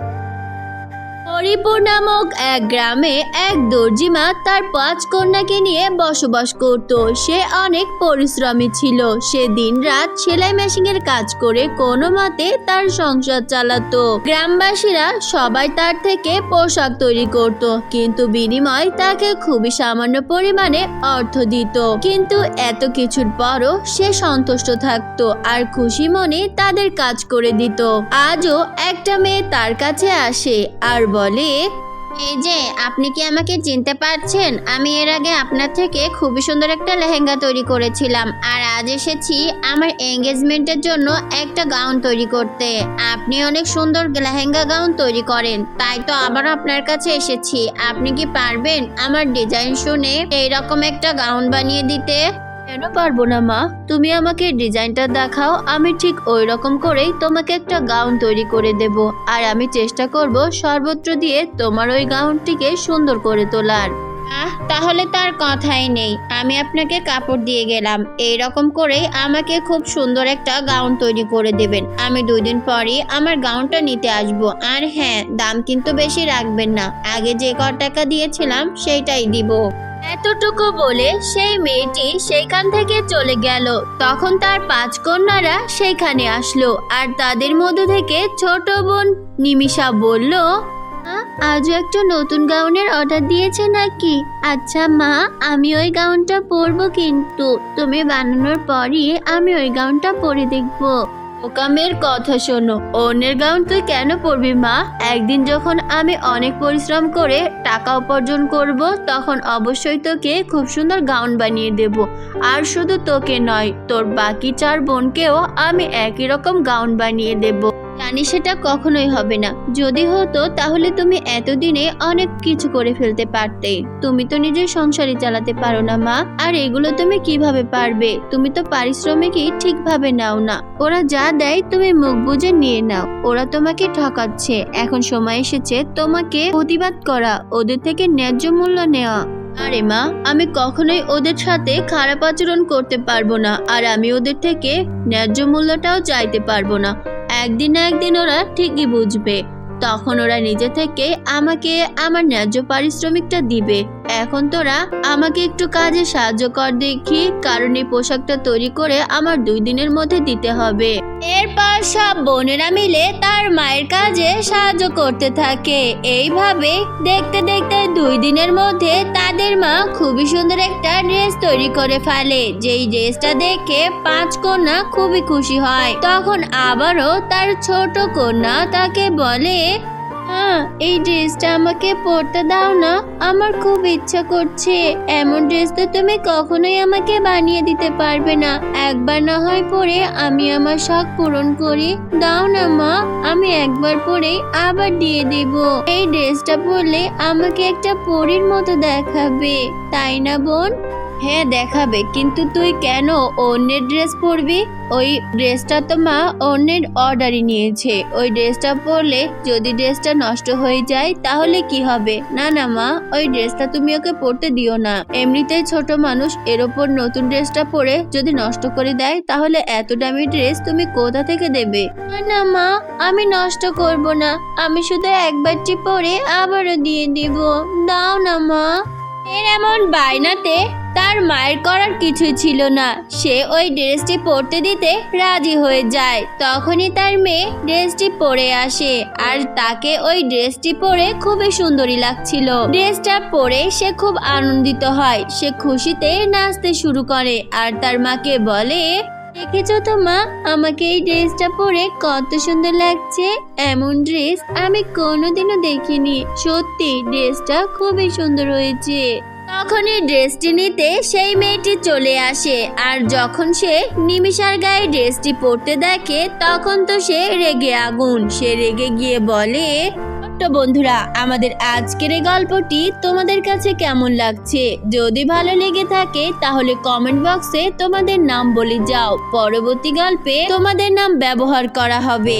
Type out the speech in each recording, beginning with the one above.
you Haripur নামক এক গ্রামে এক দর্জিমা তার পাঁচ কন্যাকে নিয়ে বসবাস করত। সে অনেক পরিশ্রমী ছিল। সে দিনরাত সেলাই মেশিনের কাজ করে কোনো মতে তার সংসার চালাতো। গ্রামবাসীরা সবাই তার থেকে পোশাক তৈরি করত, কিন্তু বিনিময় তাকে খুবই সামান্য পরিমাণে অর্থ দিত। কিন্তু এত কিছুর পরও সে সন্তুষ্ট থাকতো আর খুশি মনে তাদের কাজ করে দিত। আজও একটা মেয়ে তার কাছে আসে আর বলে এই যে, আপনি কি আমাকে চিনতে পারছেন? আমি এর আগে আপনার থেকে খুবই সুন্দর একটা লেহেঙ্গা তৈরি করেছিলাম, আর আজ এসেছি আমার এঙ্গেজমেন্টের জন্য একটা গাউন তৈরি করতে। আপনি অনেক সুন্দর লেহেঙ্গা গাউন তৈরি করেন, তাই তো আবার আপনার কাছে এসেছি। আপনি কি পারবেন আমার ডিজাইন শুনে এইরকম একটা গাউন বানিয়ে দিতে? কেন পারব না, মা? তুমি আমাকে ডিজাইনটা দেখাও, আমি ঠিক ওই রকম করেই তোমাকে একটা গাউন তৈরি করে দেব। আর আমি চেষ্টা করব সর্বত্র দিয়ে তোমার ওই গাউনটিকে সুন্দর করে তোলার। আহ, তাহলে তার কথাই নেই। আমি আপনাকে কাপড় দিয়ে গেলাম। এই রকম করেই আমাকে খুব সুন্দর একটা গাউন তৈরি করে দেবেন। আমি দুই দিন পরই আমার গাউনটা নিতে আসব। আর হ্যাঁ দাম কিন্তু বেশি রাখবেন না। আগে যে ক টাকা দিয়েছিলাম, সেইটাই দিব। এতটুকু বলে সেই মেয়েটি সেইখান থেকে চলে গেল। তখন তার পাঁচ কন্যারা সেইখানে আসলো আর তাদের মধ্যে থেকে ছোট বোন নিমিষা বলল "মা, আজও একটা নতুন গাউনের অর্ডার দিয়েছে নাকি? আচ্ছা মা আমি ওই গাউনটা পরবো কিন্তু। তুমি বানানোর পরই আমি ওই গাউনটা পরে দেখব। ওকামের কথা শোনো। অন্যের গাউন তুই কেন পরবি মা? একদিন যখন আমি অনেক পরিশ্রম করে টাকা উপার্জন করব, তখন অবশ্যই তোকে খুব সুন্দর গাউন বানিয়ে দেব। আর শুধু তোকে নয়, তোর বাকি চার বোনকেও আমি একই রকম গাউন বানিয়ে দেব। জানি সেটা কখনোই হবে না। যদি হতো, তাহলে তুমি এতদিনে অনেক কিছু করে ফেলতে পারতে। তুমি তো নিজের সংসারই চালাতে পারো না, মা। আর এগুলো তুমি কীভাবে পারবে? তুমি তো পারিশ্রমিকই ঠিকভাবে নাও না। ওরা যা দেয়, তুমি মুখ বুজে নিয়ে নাও। ওরা তোমাকে ঠকাচ্ছে। এখন সময় এসেছে তোমাকে প্রতিবাদ করা, ওদের থেকে ন্যায্য মূল্য নেওয়া। আরে, মা, আমি কখনোই ওদের সাথে খারাপ আচরণ করতে পারব না। আর আমি ওদের থেকে ন্যায্য মূল্যটাও চাইতে পারব না। একদিন না একদিন ওরা ঠিকই বুঝবে। তখন ওরা নিজে থেকে আমাকে আমার ন্যায্য পারিশ্রমিকটা দিবে। এখন তোরা আমাকে একটু কাজে সাহায্য কর দেখি, কারণ এই পোশাকটা তৈরি করে আমার দুই দিনের মধ্যে দিতে হবে। এরপর সব বোনেরা মিলে তার মায়ের কাজে সাহায্য করতে থাকে। এইভাবে দেখতে দেখতে দুই দিনের মধ্যে তাদের মা খুবই সুন্দর একটা ড্রেস তৈরি করে ফেলে। যেই ড্রেসটা দেখে পাঁচ কন্যা খুবই খুশি হয়। তখন আবারও তার ছোট কন্যা তাকে বলে হ্যাঁ এই ড্রেসটা আমাকে পরতে দাও না। আমার খুব ইচ্ছা করছে। এমন ড্রেস তো তুমি কখনোই আমাকে বানিয়ে দিতে পারবে না। একবার না হয় পরে আমি আমার শখ পূরণ করি। দাও না, মা, আমি একবার পরেই আবার দিয়ে দেব। এই ড্রেসটা পরলে আমাকে একটা পরীর মতো দেখাবে, তাই না, বোন? হ্যাঁ দেখাবে। কিন্তু তুই কেন অন্যের ড্রেস পরবি? ওই ড্রেসটা তো মা অন্যের অর্ডারই নিয়েছে। ওই ড্রেসটা পরলে যদি ড্রেসটা নষ্ট হয়ে যায়, তাহলে কি হবে? না না মা, ওই ড্রেসটা তুমি ওকে পরতে দিও না। এমনিতেই ছোট মানুষ এর ওপর নতুন ড্রেসটা পরে যদি নষ্ট করে দেয়, তাহলে এত দামি ড্রেস তুমি কোথা থেকে দেবে? না না মা, আমি নষ্ট করব না। আমি শুধু একবারটি পরে আবারও দিয়ে দিব। দাও না মা। এর এমন বায়নাতে তার মায়ের করার কিছু ছিল না। সে ওই ড্রেসটি পরতে দিতে রাজি হয়ে যায়। তখনই তার মেয়ে ড্রেসটি পরে আসে আর তাকে ওই ড্রেসটি পরে খুবই সুন্দরী লাগছিল। ড্রেসটা পরে সে খুব আনন্দিত হয়। সে খুশিতে নাচতে শুরু করে আর তার মাকে বলে দেখেছ তো মা? আমাকে এই ড্রেসটা পরে কত সুন্দর লাগছে। এমন ড্রেস আমি কোনোদিনও দেখিনি। সত্যি, ড্রেসটা খুবই সুন্দর হয়েছে। তখনই ড্রেসটি নিতে সেই মেয়েটি চলে আসে। আর যখন সে নিমিষার গায়ে ড্রেসটি পরতে দেখে, তখন তো সে রেগে আগুন। সে রেগে গিয়ে বলে ছোট্ট বন্ধুরা, আমাদের আজকের এই গল্পটি তোমাদের কাছে কেমন লাগছে? যদি ভালো লেগে থাকে, তাহলে কমেন্ট বক্সে তোমাদের নাম বলে যাও। পরবর্তী গল্পে তোমাদের নাম ব্যবহার করা হবে।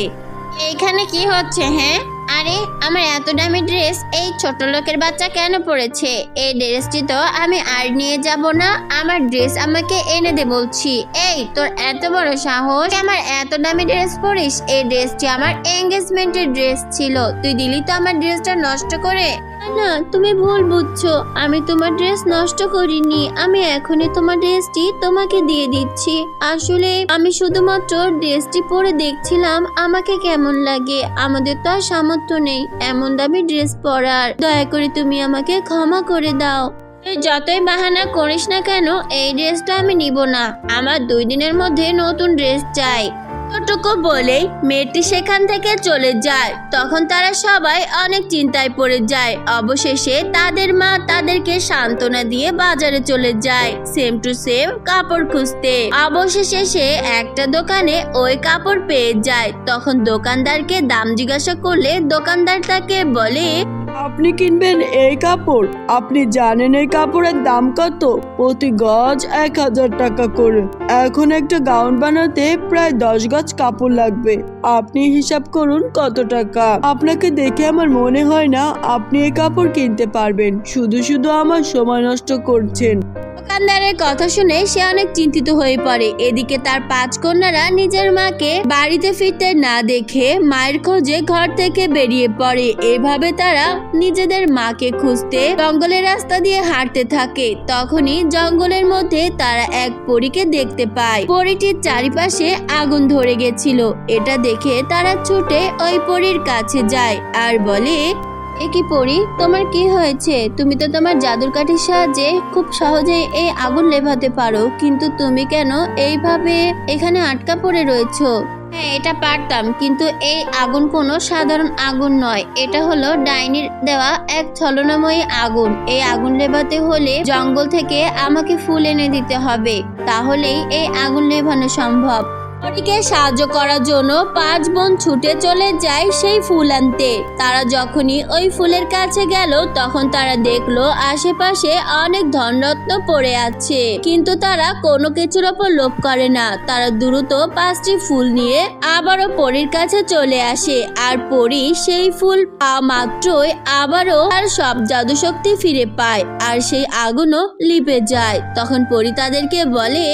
এখানে কি হচ্ছে হ্যাঁ? আর, আমার এত দামি ড্রেস এই ছোট লোকের বাচ্চা কেন পড়েছে এই ড্রেসটি তো আমি আর নিয়ে যাব না, আমার ড্রেস আমাকে এনে দে বলছি। এই, তোর এত বড় সাহস? আমার এত দামি ড্রেস পরিস? এই ড্রেসটি আমার এঙ্গেজমেন্টের ড্রেস ছিল। তুই দিলি তো আমার ড্রেসটা নষ্ট করে? না, তুমি ভুল বুঝছ। আমি তোমার ড্রেস নষ্ট করিনি। আমি এখনই তোমার ড্রেসটি তোমাকে দিয়ে দিচ্ছি। আসলে আমি শুধুমাত্র ড্রেসটি পরে দেখছিলাম, আমাকে কেমন লাগে। আমাদের তো আর সামর্থ্য নেই এমন দামি ড্রেস পরার। দয়া করে তুমি আমাকে ক্ষমা করে দাও। তুই যতই বাহানা করিস না কেন, এই ড্রেসটা আমি নিব না। আমার দুই দিনের মধ্যে নতুন ড্রেস চাই। এতটুকু বলেই মেয়েটি সেখান থেকে চলে যায়। তখন তারা সবাই অনেক চিন্তায় পড়ে যায়। অবশেষে তাদের মা তাদেরকে সান্ত্বনা দিয়ে বাজারে চলে যায় সেম টু সেম কাপড় খুঁজতে। অবশেষে সে একটা দোকানে ওই কাপড় পেয়ে যায়। তখন দোকানদারকে দাম জিজ্ঞাসা করলে দোকানদার তাকে বলে আপনি কিনবেন এই কাপড়। আপনি জানেন এই কাপড়ের দাম কত? প্রতি গজ এক হাজার টাকা করে। এখন একটা গাউন বানাতে প্রায় দশ গজ কাপড় লাগবে। আপনি হিসাব করুন কত টাকা। আপনাকে দেখে আমার মনে হয় না আপনি এই কাপড় কিনতে পারবেন। শুধু শুধু আমার সময় নষ্ট করছেন। দোকানদারের কথা শুনে সে অনেক চিন্তিত হয়ে পড়ে। এদিকে তার পাঁচ কন্যারা নিজের মাকে বাড়িতে ফিরতে না দেখে মায়ের খোঁজে ঘর থেকে বেরিয়ে পড়ে। এভাবে তারা নিজেদের মাকে খুঁজতে জঙ্গলের রাস্তা দিয়ে হাঁটতে থাকে। তখনই জঙ্গলের মধ্যে তারা এক পরীকে দেখতে পায়। পরীটির চারিপাশে আগুন ধরে গেছিল। এটা দেখে তারা ছুটে ওই পরীর কাছে যায় আর বলে, এ কি পরি, তোমার কি হয়েছে? তুমি তো তোমার জাদুর কাঠির সাহায্যে খুব সহজেই এই আগুন লেভাতে পারো। কিন্তু তুমি কেন এইভাবে এখানে আটকা পড়ে রয়েছো? হ্যাঁ এটা পারতাম। কিন্তু এই আগুন কোনো সাধারণ আগুন নয়। এটা হলো ডাইনির দেওয়া এক ছলনাময়ী আগুন। এই আগুন নেভাতে হলে জঙ্গল থেকে আমাকে ফুল এনে দিতে হবে। তাহলেই এই আগুন লেভানো সম্ভব। পরীকে সাহায্য করার জন্য পাঁচ বোন ছুটে চলে যায় সেই ফুল আনতে। তারা যখনই ওই ফুলের কাছে গেল, তখন তারা দেখল আশেপাশে অনেক ধনরত্ন পড়ে আছে। কিন্তু তারা কোনো কিছুর ওপর লোভ করে না। তারা দ্রুত পাঁচটি ফুল নিয়ে আবারও পরীর কাছে চলে আসে। আর পরী সেই ফুল পাওয়া মাত্রই আবারও তার সব জাদুশক্তি ফিরে পায়। আর সেই আগুনও লিপে যায়। তখন পরী তাদেরকে বলে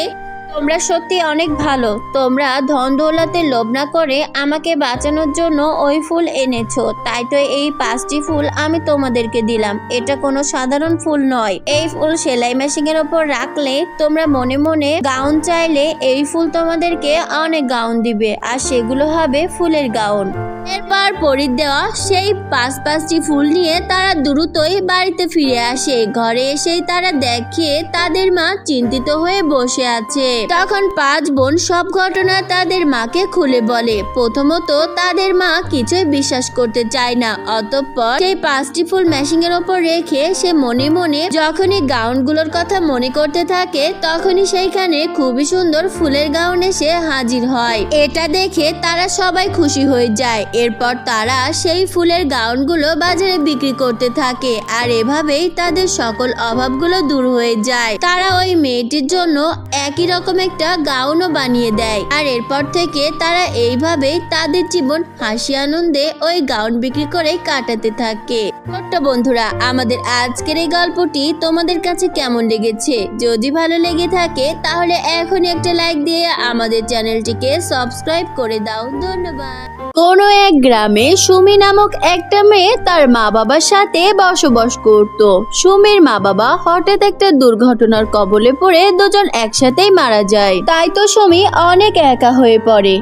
তোমরা সত্যি অনেক ভালো। তোমরা ধন দৌলতে লোভ না করে আমাকে বাঁচানোর জন্য ওই ফুল এনেছো। তাই তো এই পাঁচটি ফুল আমি তোমাদেরকে দিলাম। এটা কোনো সাধারণ ফুল নয়। এই ফুল সেলাই মেশিন এর ওপর রাখলে তোমরা মনে মনে গাউন চাইলে এই ফুল তোমাদেরকে অনেক গাউন দিবে। আর সেগুলো হবে ফুলের গাউন। এরপর পরির দেওয়া সেই পাঁচ পাঁচটি ফুল নিয়ে তারা দ্রুতই বাড়িতে ফিরে আসে। ঘরে এসেই তারা দেখে তাদের মা চিন্তিত হয়ে বসে আছে। তখন পাঁচ বোন সব ঘটনা তাদের মাকে খুলে বলে। প্রথমত, তাদের মা কিছুই বিশ্বাস করতে চায় না। অতঃপর সেই পাঁচটি ফুল মেশিং এর ওপর রেখে সে মনে মনে যখনই গাউনগুলোর কথা মনে করতে থাকে, তখনই সেইখানে খুবই সুন্দর ফুলের গাউন এসে হাজির হয়। এটা দেখে তারা সবাই খুশি হয়ে যায় এরপর তারা সেই ফুলের গাউনগুলো বাজারে বিক্রি করতে থাকে আর এভাবেই তাদের সকল অভাবগুলো দূর হয়ে যায়। তারা ওই মেয়েটির জন্য একই রকম একটা গাউনও বানিয়ে দেয়। আর এরপর থেকে তারা এইভাবেই তাদের জীবন হাসি আনন্দে ওই গাউন বিক্রি করে কাটাতে থাকে। বন্ধুরা, আমাদের আজকের এই গল্পটি তোমাদের কাছে কেমন লেগেছে? যদি ভালো লেগে থাকে, তাহলে এখনই একটা লাইক দিয়ে আমাদের চ্যানেলটিকে সাবস্ক্রাইব করে দাও। ধন্যবাদ। কোনো এক গ্রামে সুমি নামক একটা মেয়ে তার মা বাবার সাথে বসবাস করত। সুমির মা বাবা হঠাৎ একটা দুর্ঘটনার কবলে পড়ে দুজন একসাথেই মারা যায়। তাই তো সুমি অনেক একা হয়ে পড়ে।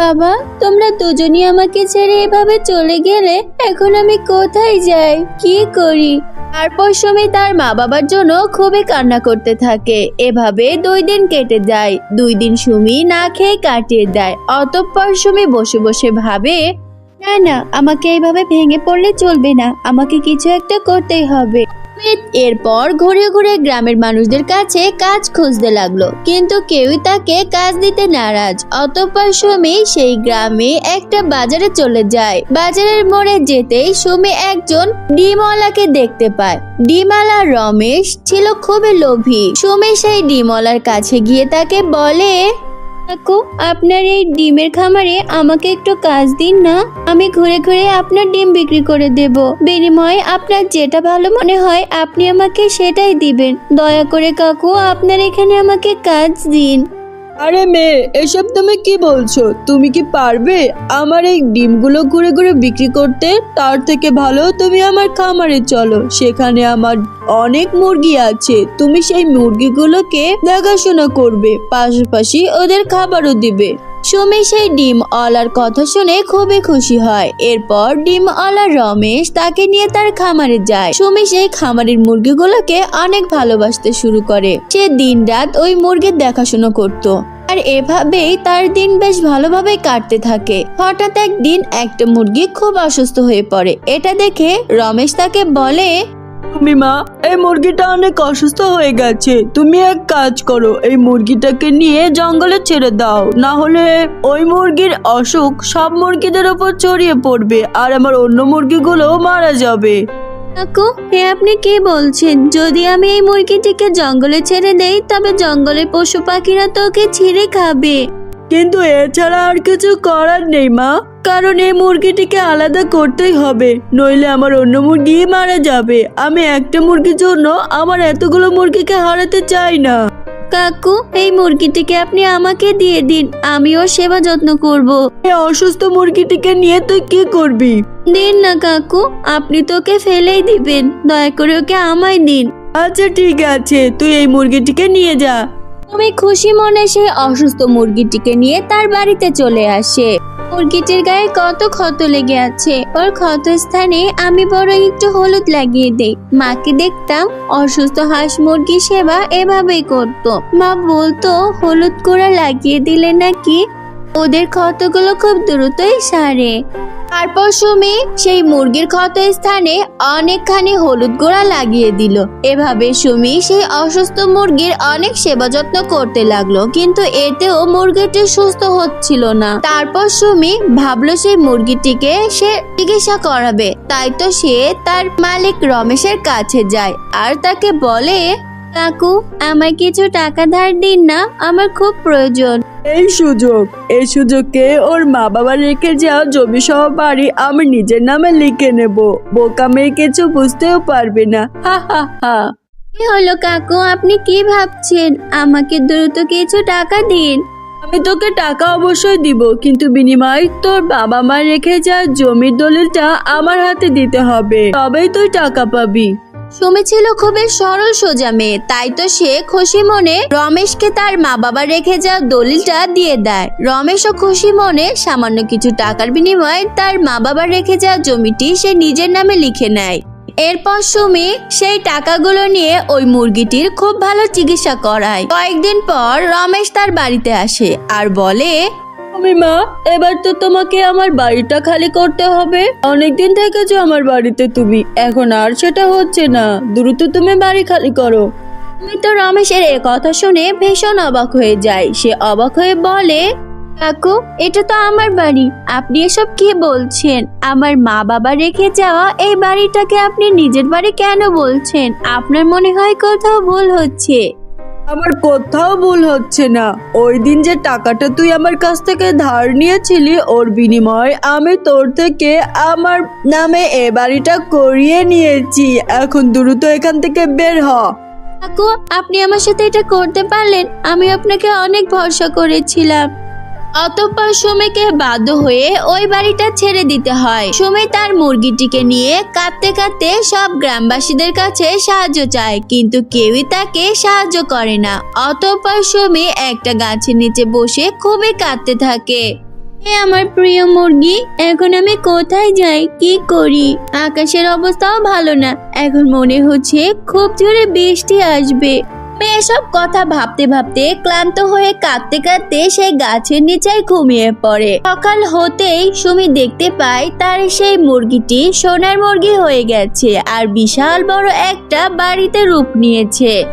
বাবা, তোমরা দুজনই আমাকে ছেড়ে এভাবে চলে গেলে এখন আমি কোথায় যাই? কি করি? তারপর সুমি তার মা বাবার জন্য খুবই কান্না করতে থাকে। এভাবে দুই দিন কেটে যায়। দুই দিন সুমি না খেয়ে কাটিয়ে দেয়। অতঃপর সুমি বসে বসে ভাবে, না না, আমাকে এইভাবে ভেঙে পড়লে চলবে না। আমাকে কিছু একটা করতেই হবে। সুমিত এরপর ঘুরে ঘুরে গ্রামের মানুষদের কাছে কাজ খুঁজতে লাগল। কিন্তু কেউই তাকে কাজ দিতে নারাজ। অতঃপর সুমি সেই গ্রামে একটা বাজারে চলে যায়। বাজারের মোড়ে যেতেই সুমি একজন ডিমওয়ালাকে দেখতে পায়। ডিমওয়ালা রমেশ ছিল খুবই লোভী। সুমি সেই ডিমওয়ালার কাছে গিয়ে তাকে বলে কাকু, আপনার এই ডিমের খামারে আমাকে একটু কাজ দিন না। আমি ঘুরে ঘুরে আপনার ডিম বিক্রি করে দেব। বিনিময়ে আপনার যেটা ভালো মনে হয়, আপনি আমাকে সেটাই দিবেন। দয়া করে কাকু, আপনার এখানে আমাকে কাজ দিন। আরে মেয়ে, এসব তুমি কি বলছো? তুমি কি পারবে আমার এই ডিমগুলো ঘুরে ঘুরে বিক্রি করতে? তার থেকে ভালো তুমি আমার খামারে চলো। সেখানে আমার অনেক মুরগি আছে। তুমি সেই মুরগিগুলোকে দেখাশোনা করবে। পাশাপাশি ওদের খাবারও দিবে। সুমি সেই ডিম অলার কথা শুনে খুবই খুশি হয়। এরপর ডিম অলা রমেশ তাকে নিয়ে তার খামারে যায়। সুমি সেই খামারের মুরগিগুলোকে অনেক ভালোবাসতে শুরু করে। সে দিনরাত ওই মুরগির দেখাশোনা করত। আর এভাবেই তার দিন বেশ ভালোভাবে কাটতে থাকে। হঠাৎ একদিন একটা মুরগি খুব অসুস্থ হয়ে পড়ে। এটা দেখে রমেশ তাকে বলে মা এই মুরগিটা অনেক অসুস্থ হয়ে গেছে। তুমি এক কাজ করো, এই মুরগিটাকে নিয়ে জঙ্গলে ছেড়ে দাও। না হলে ওই মুরগির অসুখ সব মুরগিদের ওপর ছড়িয়ে পড়বে আর আমার অন্য মুরগিগুলো মারা যাবে। কাকু হে আপনি কি বলছেন? যদি আমি এই মুরগিটিকে জঙ্গলে ছেড়ে দেই, তবে জঙ্গলের পশু পাখিরা তো ওকে ছিঁড়ে খাবে। কিন্তু এছাড়া আর কিছু করার নেই মা। কারণ এই মুরগিটিকে আলাদা করতেই হবে। নইলে আমার অন্য মুরগি মারা যাবে। আমি একটা মুরগির জন্য আমার এতগুলো মুরগিকে হারাতে চাই না। কাকু এই মুরগিটিকে আপনি আমাকে দিয়ে দিন। আমিও সেবা যত্ন করব। এই অসুস্থ মুরগিটিকে নিয়ে তুই কি করবি? দিন না কাকু। আপনি তোকে ফেলেই দিবেন। দয়া করে ওকে আমায় দিন। আচ্ছা ঠিক আছে। তুই এই মুরগিটিকে নিয়ে যা। তুমি খুশি মনে সেই অসুস্থ মুরগিটিকে নিয়ে তার বাড়িতে চলে আসে। মুরগিটির গায়ে কত ক্ষত লেগে আছে। ওর ক্ষত স্থানে আমি বড় একটু হলুদ লাগিয়ে দেই। মাকে দেখতাম অসুস্থ হাঁস মুরগি সেবা এভাবেই করত। মা বলতো, হলুদ গুঁড়া লাগিয়ে দিলে নাকি ওদের ক্ষতগুলো খুব দ্রুতই সারে। তারপর সুমি সেই মুরগির ক্ষত স্থানে অনেকখানি হলুদ গুঁড়া লাগিয়ে দিল। এভাবে সুমি সেই অসুস্থ মুরগির অনেক সেবা যত্ন করতে লাগল, কিন্তু এতেও মুরগিটি সুস্থ হচ্ছিল না। তারপর সুমি ভাবলো সেই মুরগিটিকে সে চিকিৎসা করাবে, তাই তো সে তার মালিক রমেশের কাছে যায় আর তাকে বলে, কাকু, আমায় কিছু টাকা ধার দিন না, আমার খুব প্রয়োজন। এই সুযোগ এই সুযোগকে ওর মা বাবা রেখে যাওয়া জমি সহ বাড়ি আমি নিজের নামে লিখে নেব। বোকা মেয়ে কিছু বুঝতেও পারবে না। হা হা হা। কি হলো কাকু আপনি কি ভাবছেন? আমাকে দ্রুত কিছু টাকা দিন। আমি তোকে টাকা অবশ্যই দিব কিন্তু বিনিময় তোর বাবা মা রেখে যাওয়া জমির দলিলটা আমার হাতে দিতে হবে। তবেই তুই টাকা পাবি। সুমি ছিল খুবই সরল সোজা মেয়ে, তাই তো সে খুশি মনে রমেশকে তার মা বাবা রেখে যাওয়া দলিলটা দিয়ে দেয়। রমেশও খুশি মনে সামান্য কিছু টাকার বিনিময়ে তার মা বাবা রেখে যাওয়া জমিটি সে নিজের নামে লিখে নেয়। এরপর সুমি সেই টাকাগুলো নিয়ে ওই মুরগিটির খুব ভালো চিকিৎসা করায়। কয়েকদিন পর রমেশ তার বাড়িতে আসে আর বলে আমি মা, এবার তো তোমাকে আমার বাড়িটা খালি করতে হবে। অনেকদিন থেকেছো আমার বাড়িতে তুমি, এখন আর সেটা হচ্ছে না। দ্রুত তুমি বাড়ি খালি করো। আমি রমেশের এ কথা শুনে ভীষণ অবাক হয়ে যায়। সে অবাক হয়ে বলে, কাকু, এটা তো আমার বাড়ি। আপনি এসব কি বলছেন? আমার মা বাবা রেখে যাওয়া এই বাড়িটাকে আপনি নিজের বাড়ি কেন বলছেন? আপনার মনে হয় কোথাও ভুল হচ্ছে। আমার কোথাও ভুল হচ্ছে না। ওই দিন যে টাকাটা তুই আমার কাছ থেকে ধার নিয়েছিলি, ওর বিনিময়ে আমি তোর থেকে আমার নামে এ বাড়িটা করিয়ে নিয়েছি। এখন দ্রুত এখান থেকে বের হ। কাকু, আপনি আমার সাথে এটা করতে পারলেন। আমি আপনাকে অনেক ভরসা করেছিলাম। অতঃপর সুমিকে বাধ্য হয়ে ওই বাড়িটা ছেড়ে দিতে হয়। সুমি তার মুরগিটিকে নিয়ে কাঁদতে কাঁদতে সব গ্রামবাসীদের কাছে সাহায্য চায়, কিন্তু কেউই তাকে সাহায্য করে না। অতঃপর সুমি একটা গাছের নিচে বসে খুবই কাঁদতে থাকে। এ আমার প্রিয় মুরগি, এখন আমি কোথায় যাই? কি করি? আকাশের অবস্থাও ভালো না। এখন মনে হচ্ছে খুব জোরে বৃষ্টি আসবে। এসব কথা ভাবতে ভাবতে ক্লান্ত হয়ে কাঁদতে কাঁদতে সে গাছের নিচে ঘুমিয়ে পড়ে। সকাল হতেই সুমি দেখতে পায় তার সেই মুরগিটি সোনার মুরগি হয়ে গেছে আর বিশাল বড় একটা বাড়িতে রূপ নিয়েছে।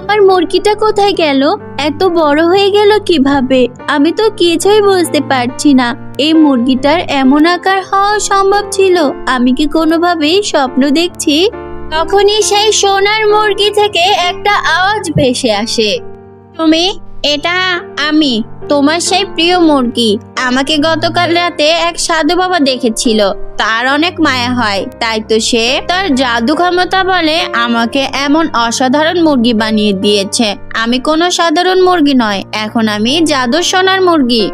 আমার মুরগিটা কোথায় গেল? এত বড় হয়ে গেল কীভাবে? আমি তো কিছুই বুঝতে পারছি না। এই মুরগিটার এমন আকার হওয়া সম্ভব ছিল। আমি কি কোনোভাবেই স্বপ্ন দেখছি তখনই সেই সোনার মুরগি থেকে একটা আওয়াজ ভেসে আসে। তুমি, এটা আমি, তোমার সেই প্রিয় মুরগি। আমাকে গতকাল রাতে এক সাধু বাবা দেখেছিল। তার অনেক মায়া হয়। তাই তো সে তার জাদু ক্ষমতা বলে আমাকে এমন অসাধারণ মুরগি বানিয়ে দিয়েছে। আমি কোনো সাধারণ মুরগি নয়। এখন আমি জাদু সোনার মুরগি।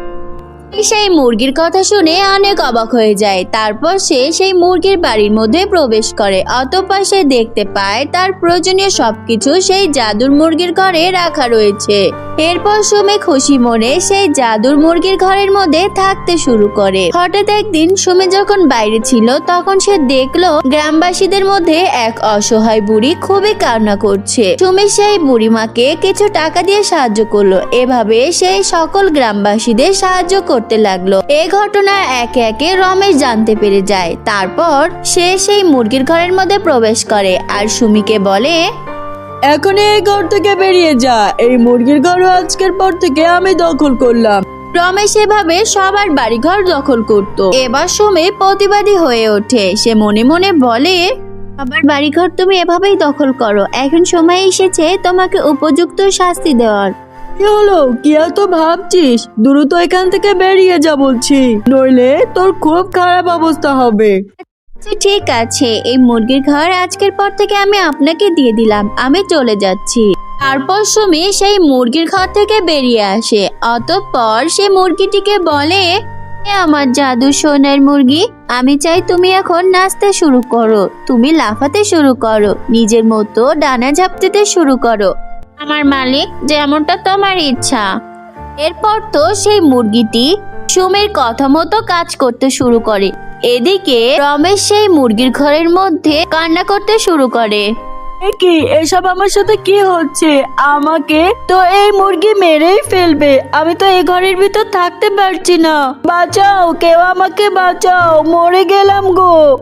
সেই মুরগির কথা শুনে অনেক অবাক হয়ে যায়। তারপর সে সেই মুরগির বাড়ির মধ্যে প্রবেশ করে। অতঃপর সে দেখতে পায় তার প্রয়োজনীয় সবকিছু সেই জাদুর মুরগির ঘরে রাখা রয়েছে। এরপর সুমে খুশি মনে সেই জাদুর মুরগির ঘরের মধ্যে থাকতে শুরু করে। হঠাৎ একদিন সুমে যখন বাইরে ছিল, তখন সে দেখল গ্রামবাসীদের মধ্যে এক অসহায় বুড়ি খুবই কান্না করছে। সুমে সেই বুড়িমাকে কিছু টাকা দিয়ে সাহায্য করল। এভাবে সেই সকল গ্রামবাসীদের সাহায্য করতে লাগল। এ ঘটনা একে একে রমেশ জানতে পেরে যায়। তারপর সে সেই মুরগির ঘরের মধ্যে প্রবেশ করে আর সুমিকে বলে এখন এই ঘর থেকে বেরিয়ে যা। এই মুরগির ঘরও আজকের পর থেকে আমি দখল করলাম। রমেশ এভাবে সবার বাড়িঘর দখল করত। এবার সুমি প্রতিবাদী হয়ে ওঠে। সে মনে মনে বলে, সবার বাড়িঘর তুমি এভাবেই দখল করো। এখন সময় এসেছে তোমাকে উপযুক্ত শাস্তি দেওয়ার। কি হলো? কি এত ভাবছিস? দ্রুত এখান থেকে বেরিয়ে যা বলছি। নইলে তোর খুব খারাপ অবস্থা হবে। ঠিক আছে, এই মুরগির ঘর আজকের পর থেকে আমি আপনাকে দিয়ে দিলাম, আমি চলে যাচ্ছি। তারপর সুমি সেই মুরগির ঘর থেকে বেরিয়ে আসে, অতঃপর সে মুরগিটিকে বলে, "এ আমার জাদু সোনার মুরগি, আমি চাই তুমি এখন নাচতে শুরু করো, তুমি লাফাতে শুরু করো, নিজের মতো ডানা ঝাপতেতে শুরু করো। আমার মালিক, যেমনটা তোমার ইচ্ছা। এরপর তো সেই মুরগিটি সুমির কথা মতো কাজ করতে শুরু করে। এদিকে রমেশ সেই মুরগির ঘরের মধ্যে কান্না করতে শুরু করে। কি? এসব আমার সাথে কি হচ্ছে? আমাকে তো এই মুরগি মেরেই ফেলবে। আমি তো এই ঘরের ভিতর থাকতে পারছি না। বাঁচাও কেউ আমাকে বাঁচাও। মরে গেলাম গো।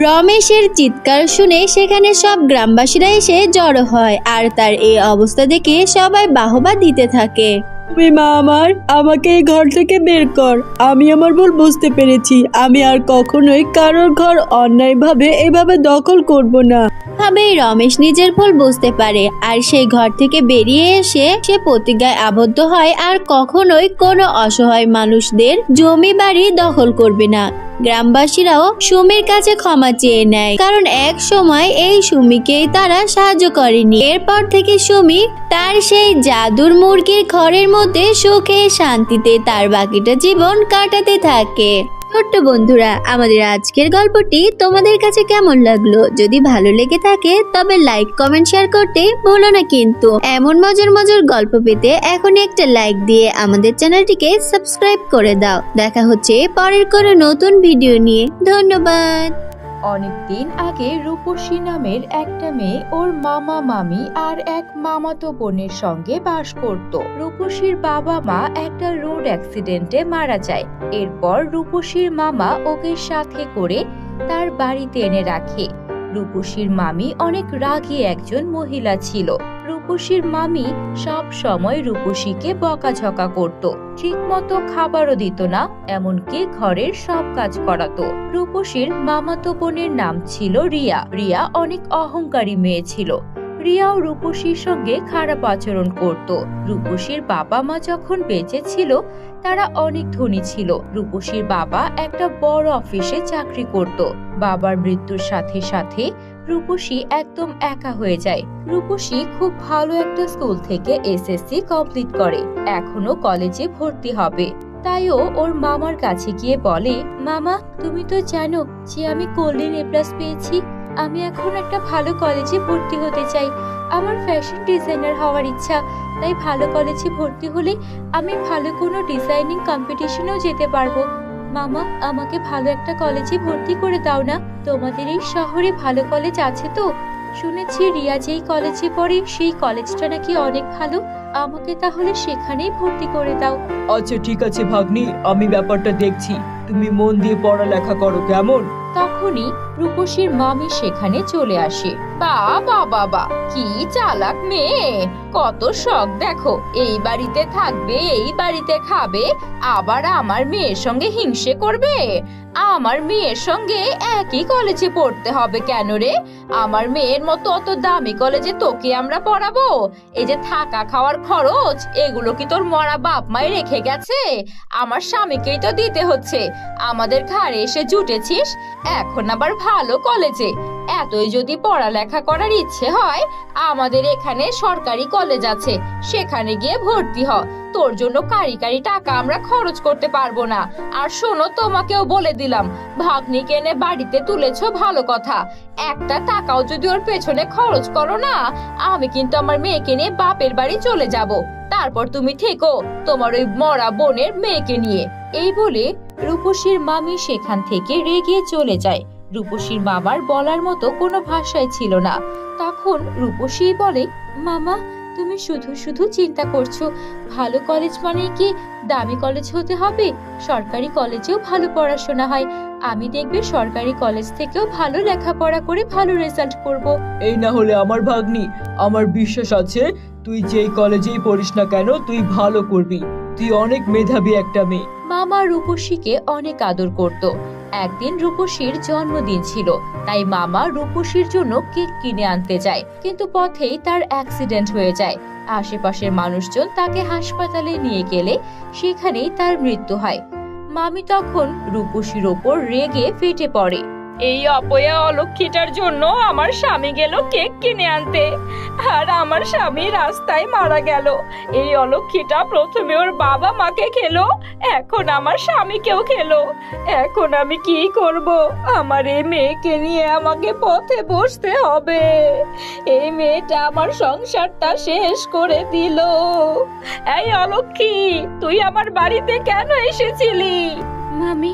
রমেশের চিৎকার শুনে সেখানে সব গ্রামবাসীরা এসে জড়ো হয় আর তার এই অবস্থা দেখে সবাই বাহবা দিতে থাকে। তুমি মা আমার, আমাকে এই ঘর থেকে বের কর। আমি আমার ভুল বুঝতে পেরেছি। আমি আর কখনোই কারোর ঘর অন্যায়ভাবে এভাবে দখল করব না। ভাবেই রমেশ নিজের ভুল বুঝতে পারে। আর সেই ঘর থেকে বেরিয়ে এসে সে প্রতিজ্ঞায় আবদ্ধ হয় আর কখনোই কোনো অসহায় মানুষদের জমি বাড়ি দখল করবে না। গ্রামবাসীরাও সুমির কাছে ক্ষমা চেয়ে নেয়, কারণ এক সময় এই সুমিকেই তারা সাহায্য করেনি। এরপর থেকে সুমি তার সেই জাদুর মুরগির ঘরের মধ্যে সুখে শান্তিতে তার বাকিটা জীবন কাটাতে থাকে। ছোট্ট বন্ধুরা, আমাদের আজকের গল্পটি তোমাদের কাছে কেমন লাগল? যদি ভালো লেগে থাকে, তবে লাইক কমেন্ট শেয়ার করতে ভুলো না কিন্তু। এমন মজার মজার গল্প পেতে এখনই একটা লাইক দিয়ে আমাদের চ্যানেলটিকে সাবস্ক্রাইব করে দাও। দেখা হচ্ছে পরের কোনো নতুন ভিডিও নিয়ে। ধন্যবাদ! অনেকদিন আগে রূপসী নামের একটা মেয়ে ওর মামা মামি আর এক মামাতো বোনের সঙ্গে বাস করত। রূপসীর বাবা মা একটা রোড অ্যাক্সিডেন্টে মারা যায়। এরপর রূপসীর মামা ওকে সাথে করে তার বাড়িতে এনে রাখে। রূপসীর মামি অনেক রাগী একজন মহিলা ছিল। রূপসীর মামি সব সময় রূপসীকে বকাঝকা করত, ঠিকমতো খাবারও দিত না, এমনকি ঘরের সব কাজ করাতো। রূপসীর মামাতো বোনের নাম ছিল রিয়া। রিয়া অনেক অহংকারী মেয়ে ছিল। রিয়াও রূপসীর সঙ্গে খারাপ আচরণ করত। রূপসীর বাবা মা যখন বেঁচে ছিল, তারা অনেক ধনী ছিল। রূপসীর বাবা একটা বড় অফিসে চাকরি করত। বাবার মৃত্যুর সাথে সাথে রূপসী একদম একা হয়ে যায়। রূপসী খুব ভালো একটা স্কুল থেকে এসএসসি কমপ্লিট করে। এখনও কলেজে ভর্তি হবে। তাইও ওর মামার কাছে গিয়ে বলে, মামা, তুমি তো জানো যে আমি গোল্ডেন এ প্লাস পেয়েছি। আমি এখন একটা ভালো কলেজে ভর্তি হতে চাই। আমার ফ্যাশন ডিজাইনার হওয়ার ইচ্ছা। তাই ভালো কলেজে ভর্তি হলে আমি ভালো কোনো ডিজাইনিং কম্পিটিশনেও যেতে পারব। মামা আমাকে ভালো একটা কলেজে ভর্তি করে দাও না। তোমাদের এই শহরে ভালো কলেজ আছে তো? শুনেছি রিয়া যেই কলেজে পড়ে সেই কলেজটা নাকি অনেক ভালো। আমাকে তাহলে সেখানেই ভর্তি করে দাও। আচ্ছা ঠিক আছে ভাগ্নি আমি ব্যাপারটা দেখছি। তুমি মন দিয়ে পড়ালেখা করো কেমন? তখনই রূপসীর মামি সেখানে চলে আসে। বা বাবা বাবা কি চালাক মেয়ে! কত শখ, দেখো, এই বাড়িতে থাকবে, এই বাড়িতে খাবে, আবার আমার মেয়ের সঙ্গে হিংসে করবে? আমার মেয়ের সঙ্গে একই কলেজে পড়তে হবে কেন রে? আমার মেয়ের মতো অত দামি কলেজে তোকে আমরা পড়াবো? এই যে থাকা খাওয়ার খরচ, এগুলো কি তোর মরা বাপ মাই রেখে গেছে? আমার স্বামীকেই তো দিতে হচ্ছে। আমাদের ঘাড়ে এসে জুটেছিস, এখন আবার ভালো কলেজে। এতই যদি পড়ালেখা করার ইচ্ছে হয়, আমাদের এখানে সরকারি কলেজ আছে, সেখানে গিয়ে ভর্তি হ। তোর জন্য কারি কারি টাকা আমরা খরচ করতে পারব না। আর শোনো, তোমাকেও বলে দিলাম, ভাগ্নিকে কেনে বাড়িতে তুলেছো ভালো কথা। একটা টাকাও যদি ওর পেছনে খরচ করো না, আমি কিন্তু আমার মেয়েকে নিয়ে বাপের বাড়ি চলে যাব। তারপর তুমি থেকো, তোমার ওই মরা বোনের মেয়েকে নিয়ে। এই বলে রূপসীর মামি সেখান থেকে রেগে চলে যায়। রূপসীর মামার বলার মতো কোনো ভাষাই ছিল না। তখন রূপসী বলে মামা তুমি শুধু শুধু চিন্তা করছ। ভালো কলেজ মানে কি দামি কলেজ হতে হবে? সরকারি কলেজেও ভালো পড়াশোনা হয়। আমি দেখবে সরকারি কলেজ থেকেও ভালো লেখাপড়া করে ভালো রেজাল্ট করব। এই না হলে আমার ভাগ্নি আমার বিশ্বাস আছে তুই যেই কলেজেই পড়িস না কেন তুই ভালো করবি। তুই অনেক মেধাবী একটা মেয়ে। মামা রূপসীকে অনেক আদর করত। একদিন রূপসীর জন্মদিন ছিল, তাই মামা রূপসীর জন্য কেক কিনে আনতে যায়, কিন্তু পথেই তার অ্যাক্সিডেন্ট হয়ে যায়। আশেপাশের মানুষজন তাকে হাসপাতালে নিয়ে গেলে সেখানেই তার মৃত্যু হয়। মামি তখন রূপসীর ওপর রেগে ফেটে পড়ে। এই অপয়া অলক্ষীটার জন্য আমার স্বামী গেল কেক কিনে আনতে। আর আমার স্বামী রাস্তায় মারা গেল। এই অলক্ষীটা প্রথমে ওর বাবা মাকে খেলো, এখন আমার স্বামীকেও খেলো। এখন আমি কি করব? আমার এই মেয়েকে নিয়ে আমাকে পথে বসতে হবে। এই মেয়েটা আমার সংসারটা শেষ করে দিল। এই অলক্ষী, তুই আমার বাড়িতে কেন এসেছিলি? মামি,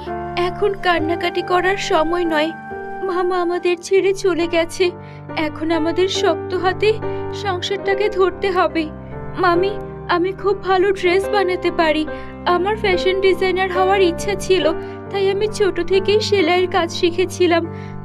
এখন কান্নাকাটি করার সময় নয়। মামা আমাদের ছেড়ে চলে গেছে। এখন আমাদের শক্ত হাতে সংসারটাকে ধরতে হবে। মামি, আমি খুব ভালো ড্রেস বানাতে পারি। আমার ফ্যাশন ডিজাইনার হওয়ার ইচ্ছা ছিল, তাই আমি ছোট থেকেই সেলাইয়ের কাজ শিখেছিলাম।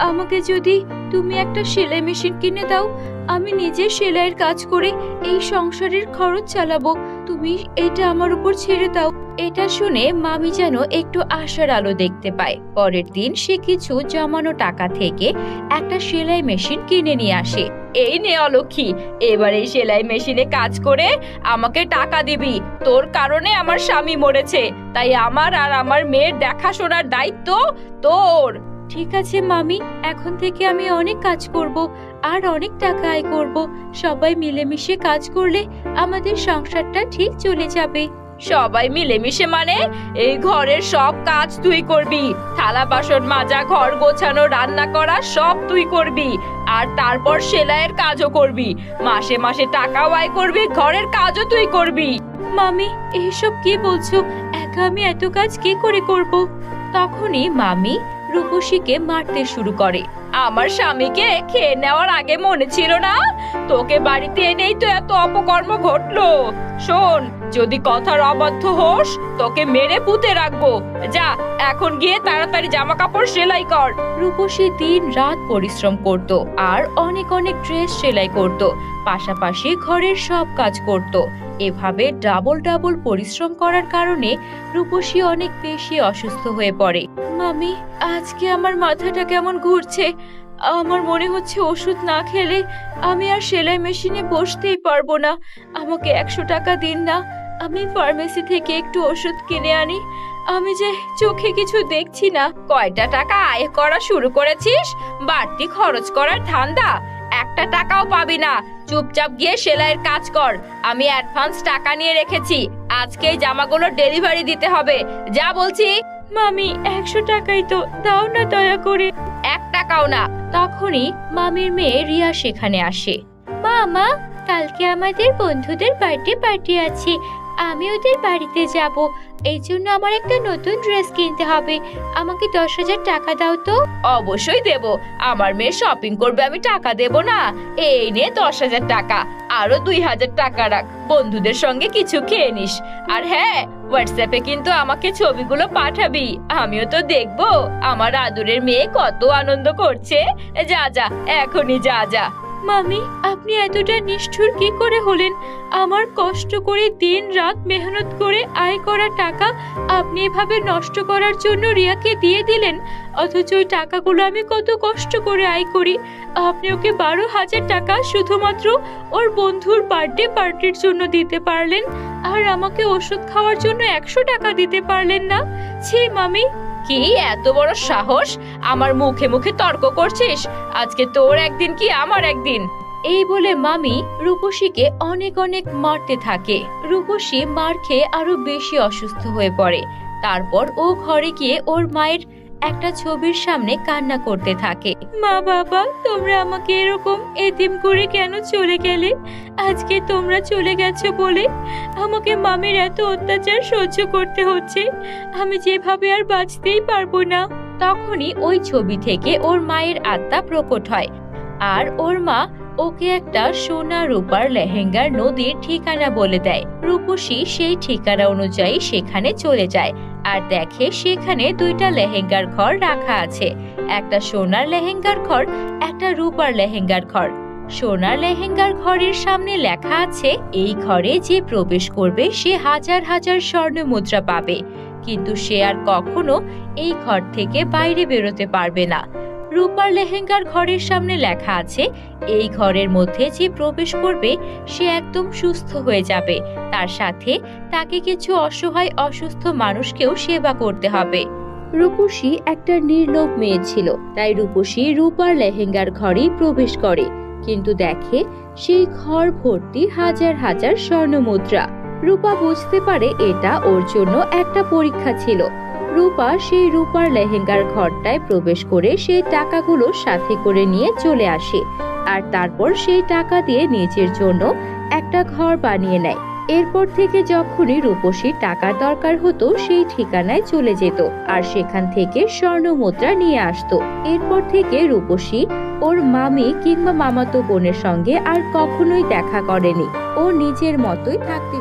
আমাকে যদি তুমি একটা সেলাই মেশিন কিনে দাও, আমি নিজে সেলাইয়ের কাজ করে এই সংসারের খরচ চালাবো। তুমি এটা আমার উপর ছেড়ে দাও। এটা শুনে মামি যেন একটু আশার আলো দেখতে পায়। পরের দিন সে কিছু জমানো টাকা থেকে একটা সেলাই মেশিন কিনে নিয়ে আসে। এই নে অলক্ষী, এবার এই সেলাই মেশিনে কাজ করে আমাকে টাকা দিবি। তোর কারণে আমার স্বামী মরেছে, তাই আমার আর আমার মেয়ের দেখাশোনার দায়িত্ব তোর। ঠিক আছে মামি। এখন থেকে আমি অনেক কাজ করব আর অনেক টাকা আয় করব। সবাই মিলেমিশে কাজ করলে আমাদের সংসারটা ঠিক চলে যাবে। সবাই মিলেমিশে মানে? এই ঘরের সব কাজ তুই করবি। থালা বাসন মাজা ঘর গোছানো রান্না করা সব তুই করবি। আর তারপর সেলাইয়ের কাজও করবি। মাসে মাসে টাকাও আয় করবি ঘরের কাজও তুই করবি। মামি এইসব কি বলছো? একা আমি এত কাজ কি করে করব? তখনই মামি রূপসীকে মারতে শুরু করে। আমার স্বামীকে খেয়ে নেওয়ার আগে মনে ছিল না, তোকে বাড়িতে এনেই তো এত অপকর্ম ঘটলো। শোন, যদি কথার অবাধ্য হোস, তোকে মেরে পুঁতে রাখব। যা, এখন গিয়ে তাড়াতাড়ি জামা কাপড় সেলাই কর। রূপসী দিন রাত পরিশ্রম করত, আর অনেক অনেক ড্রেস সেলাই করত, পাশাপাশি ঘরের সব কাজ করত। এভাবে ডাবল ডাবল পরিশ্রম করার কারণে রূপসী অনেক বেশি অসুস্থ হয়ে পড়ে। মামি, আজকে আমার মাথাটা কেমন ঘুরছে? আমার মনে হচ্ছে ওষুধ না খেলে আমি আর সেলাই মেশিনে বসতেই পারব না। আমাকে একশো টাকা দিন না, আমি ফার্মেসি থেকে একটু ওষুধ কিনে আনি। আমি যে চোখে কিছু দেখছি না। কয়টা টাকা আয় করা শুরু করেছিস? বাড়তি খরচ করার ধান্দা। একটা টাকাও পাবি না। চুপচাপ গিয়ে সেলাইয়ের কাজ কর। আমি অ্যাডভান্স টাকা নিয়ে রেখেছি। আজকে এই জামাগুলো ডেলিভারি দিতে হবে। যা বলছি। মামি একশো টাকাই তো। দাও না দয়া করে। এক টাকাও না। তখনই মামির মেয়ে রিয়া সেখানে আসে। মামা কালকে আমাদের বন্ধুদের বার্থডে পার্টি আছে। আমি ওদের বাড়িতে যাব। এই জন্য আমার একটা নতুন ড্রেস কিনতে হবে। আমাকে দশ হাজার টাকা দাও তো। অবশ্যই দেব। আমার মেয়ে শপিং করবে, আমি টাকা দেব না। এই নে দশ হাজার টাকা। আরও দুই হাজার টাকা রাখ। বন্ধুদের সঙ্গে কিছু খেয়ে নিস। আর হ্যাঁ হোয়াটসঅ্যাপে কিন্তু আমাকে ছবিগুলো পাঠাবি। আমিও তো দেখব। আমার আদরের মেয়ে কত আনন্দ করছে। যা যা, এখনই যা যা। মামি, আপনি এতটা নিষ্ঠুর কি করে হলেন? আমার কষ্ট করে দিন রাত মেহনত করে আয় করা টাকা আপনি এভাবে নষ্ট করার জন্য রিয়াকে দিয়ে দিলেন? অথচ ওই টাকাগুলো আমি কত কষ্ট করে আয় করি। আপনি ওকে বারো হাজার টাকা শুধুমাত্র ওর বন্ধুর বার্থডে পার্টির জন্য দিতে পারলেন। আর আমাকে ওষুধ খাওয়ার জন্য একশো টাকা দিতে পারলেন না। ছি, মামি। কি এত বড় সাহস? আমার মুখে মুখে তর্ক করছিস? আজকে তোর একদিন কি আমার একদিন? এই বলে মামি রূপসীকে অনেক অনেক মারতে থাকে। রূপসী মার খেয়ে আরও বেশি অসুস্থ হয়ে পড়ে। তারপর ও ঘরে গিয়ে ওর মায়ের একটা ছবির সামনে কান্না করতে থাকে। মা বাবা, তোমরা আমাকে এরকম এতিম করে কেন চলে গেলে? আজকে তোমরা চলে গেছো বলে? আমাকে মামির এত অত্যাচার সহ্য করতে হচ্ছে। আমি যেভাবে আর বাঁচতেই পারব না। তখনই ওই ছবি থেকে ওর মায়ের আত্মা প্রকট হয়। আর ওর মা ওকে একটা সোনা রূপার লেহেঙ্গার নদীর ঠিকানা বলে দেয়। রূপসী সেই ঠিকানা অনুযায়ী সেখানে চলে যায় আর দেখে সেখানে দুইটা লেহেঙ্গার ঘর রাখা আছে। একটা সোনার লেহেঙ্গার ঘর, একটা রূপার লেহেঙ্গার ঘর। সোনার লেহেঙ্গার ঘরের সামনে লেখা আছে, এই ঘরে যে প্রবেশ করবে সে হাজার হাজার স্বর্ণ মুদ্রা পাবে। কিন্তু সে আর কখনো এই ঘর থেকে বাইরে বেরোতে পারবে না। রূপার লেহেঙ্গার ঘরের সামনে লেখা আছে, এই ঘরের মধ্যে যে প্রবেশ করবে, সে একদম সুস্থ হয়ে যাবে। তার সাথে তাকে কিছু অসহায়, অসুস্থ মানুষকেও সেবা করতে হবে। রূপসী একটা নির্লোভ মেয়ে ছিল, তাই রূপসী রূপার লেহেঙ্গার ঘরেই প্রবেশ করে। কিন্তু দেখে সেই ঘর ভর্তি হাজার হাজার স্বর্ণ মুদ্রা রূপা বুঝতে পারে এটা ওর জন্য একটা পরীক্ষা ছিল। রূপা সেই রূপার লেহেঙ্গার ঘরটায় প্রবেশ করে সেই টাকাগুলো সাথে করে নিয়ে চলে আসে। আর তারপর সেই টাকা দিয়ে নিজের জন্য একটা ঘর বানিয়ে নেয়। এরপর থেকে যখনই রূপসীর টাকার দরকার হতো, সেই ঠিকানায় চলে যেত আর সেখান থেকে স্বর্ণ মুদ্রা নিয়ে আসতো। এরপর থেকে রূপসী ওর মামি কিংবা মামাতো বোনের সঙ্গে আর কখনোই দেখা করেনি। ও নিজের মতোই থাকতে